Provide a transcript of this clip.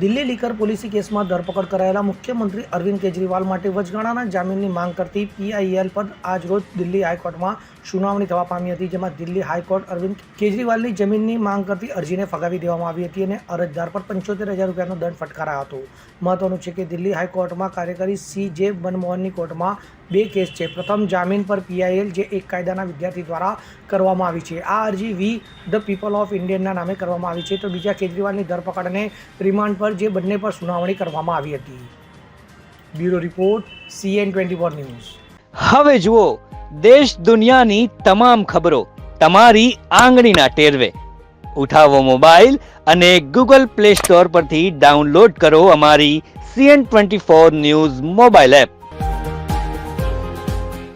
Delhi liquor policy કેસમાં ધરપકડ કરાયેલા મુખ્યમંત્રી અરવિંદ કેજરીવાલ માટે વચગાળાના જામીનની માંગ કરતી પીઆઈએલ પર આજરોજ દિલ્હી હાઈકોર્ટમાં સુનાવણી થવા પામી હતી, જેમાં દિલ્હી હાઈકોર્ટ અરવિંદ કેજરીવાલની જમીનની માંગ કરતી અરજીને ફગાવી દેવામાં આવી હતી અને અરજદાર પર પંચોતેર હજાર રૂપિયાનો દંડ ફટકારાયો હતો. મહત્વનું છે કે દિલ્હી હાઈકોર્ટમાં કાર્યકારી સી જે મનમોહનની કોર્ટમાં બે કેસ છે. પ્રથમ, જામીન પર પીઆઈએલ જે એક કાયદાના વિદ્યાર્થી દ્વારા કરવામાં આવી છે. આ અરજી વી, ધ પીપલ ઓફ ઇન્ડિયનના નામે કરવામાં આવી છે. તો બીજા કેજરીવાલની ધરપકડ અને રિમાન્ડ પર જે બંને પર સુનાવણી કરવામાં આવી હતી. Bureau report, CN twenty four news. હવે જુઓ, દેશ દુનિયાની તમામ ખબરો તમારી આંગળીના ટેરવે. ઉઠાવો મોબાઈલ અને ગૂગલ પ્લે સ્ટોર પરથી ડાઉનલોડ કરો અમારી CN twenty four news mobile app.